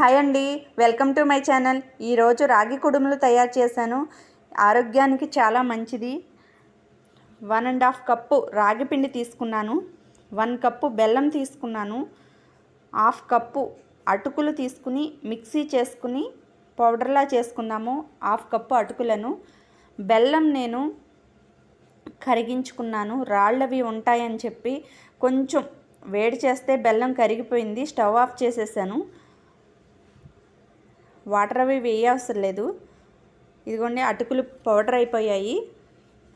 Hi అండి welcome to my channel. ఈరోజు రాగి కుడుములు తయారు చేశాను. ఆరోగ్యానికి చాలా మంచిది. వన్ అండ్ హాఫ్ కప్పు రాగి పిండి తీసుకున్నాను. వన్ కప్పు బెల్లం తీసుకున్నాను. హాఫ్ కప్పు అటుకులు తీసుకుని మిక్సీ చేసుకుని పౌడర్లా చేసుకున్నాము హాఫ్ కప్పు అటుకులను. బెల్లం నేను కరిగించుకున్నాను. రాళ్ళవి ఉంటాయని చెప్పి కొంచెం వేడి చేస్తే బెల్లం కరిగిపోయింది. స్టవ్ ఆఫ్ చేసేసాను. వాటర్ అవి వేయవసరం లేదు. ఇదిగోండి అటుకులు పౌడర్ అయిపోయాయి.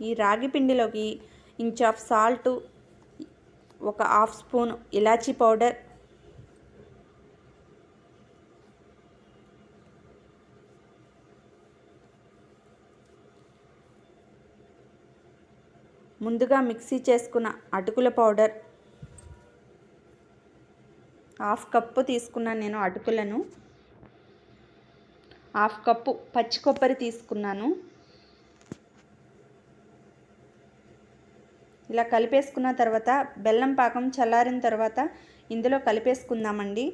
ఈ రాగి పిండిలోకి ఇంచ్ ఆఫ్ సాల్ట్ ఒక హాఫ్ స్పూన్ ఇలాచీ పౌడర్ ముందుగా మిక్సీ చేసుకున్న అటుకుల పౌడర్ హాఫ్ కప్పు తీసుకున్నాను నేను అటుకులను. హాఫ్ కప్పు పచ్చి కొబ్బరి తీసుకున్నాను. ఇలా కలిపేసుకున్న తర్వాత బెల్లం పాకం చల్లారిన తర్వాత ఇందులో కలిపేసుకుందామండి.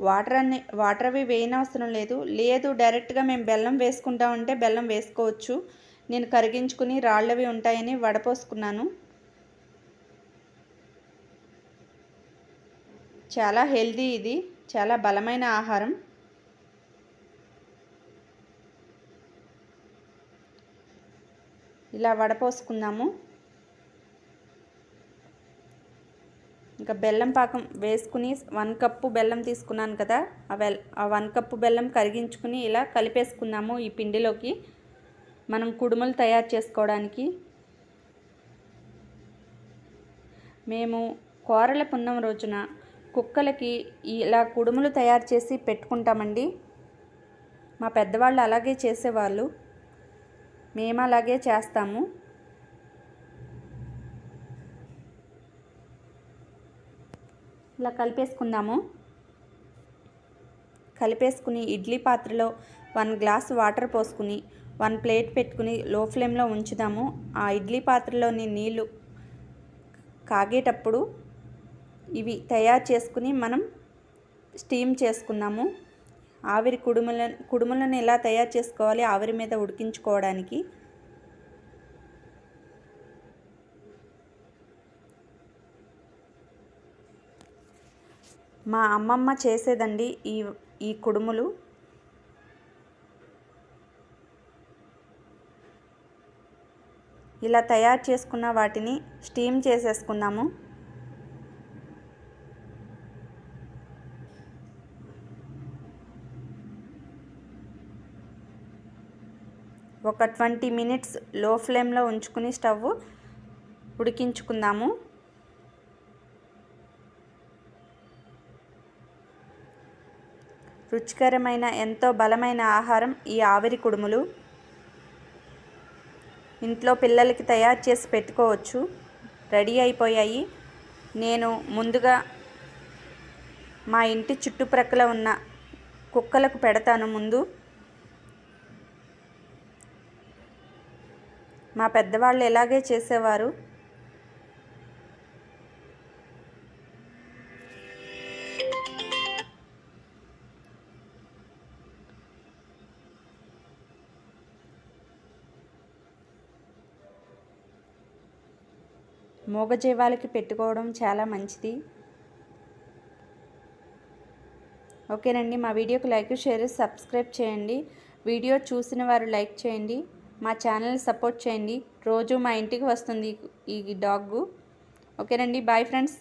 వాటర్ అన్ని వాటర్ అవి వేయనవసరం లేదు. లేదు డైరెక్ట్గా మేము బెల్లం వేసుకుంటామంటే బెల్లం వేసుకోవచ్చు. నేను కరిగించుకుని రాళ్ళవి ఉంటాయని వడపోసుకున్నాను. చాలా హెల్దీ ఇది. చాలా బలమైన ఆహారం. ఇలా వడపోసుకుందాము. ఇంకా బెల్లం పాకం వేసుకుని వన్ కప్పు బెల్లం తీసుకున్నాను కదా ఆ ఆ వన్ కప్పు బెల్లం కరిగించుకుని ఇలా కలిపేసుకుందాము ఈ పిండిలోకి. మనం కుడుములు తయారు చేసుకోవడానికి. మేము కూరల పున్నం రోజున కుక్కలకి ఇలా కుడుములు తయారు చేసి పెట్టుకుంటామండి. మా పెద్దవాళ్ళు అలాగే చేసేవాళ్ళు. మేము అలాగే చేస్తాము. ఇలా కలిపేసుకుందాము. కలిపేసుకుని ఇడ్లీ పాత్రలో వన్ గ్లాస్ వాటర్ పోసుకుని వన్ ప్లేట్ పెట్టుకుని లో ఫ్లేమ్లో ఉంచుదాము. ఆ ఇడ్లీ పాత్రలోని నీళ్ళు కాగేటప్పుడు ఇవి తయారు చేసుకుని మనం స్టీమ్ చేసుకుందాము. ఆవిరి కుడుముల కుడుములను ఎలా తయారు చేసుకోవాలి? ఆవిరి మీద ఉడికించుకోవడానికి మా అమ్మమ్మ చేసేదండి ఈ ఈ కుడుములు. ఇలా తయారు చేసుకున్న వాటిని స్టీమ్ చేసేసుకుందాము. ఒక ట్వంటీ మినిట్స్లో ఫ్లేమ్లో ఉంచుకుని స్టవ్ ఉడికించుకుందాము. రుచికరమైన ఎంతో బలమైన ఆహారం ఈ ఆవిరి కుడుములు. ఇంట్లో పిల్లలకి తయారు చేసి పెట్టుకోవచ్చు. రెడీ అయిపోయాయి. నేను ముందుగా మా ఇంటి చుట్టుప్రక్కల ఉన్న కుక్కలకు పెడతాను ముందు. మా పెద్దవాళ్ళు ఎలాగే చేసేవారు? మూగజీవాలకి పెట్టుకోవడం చాలా మంచిది. ఓకేనండి మా వీడియోకి లైక్ షేర్ సబ్స్క్రైబ్ చేయండి. వీడియో చూసిన వారు లైక్ చేయండి. మా ఛానల్ సపోర్ట్ చేయండి. రోజు మా ఇంటికి వస్తుంది ఈ డాగ్ ఓకేనండి బాయ్ ఫ్రెండ్స్.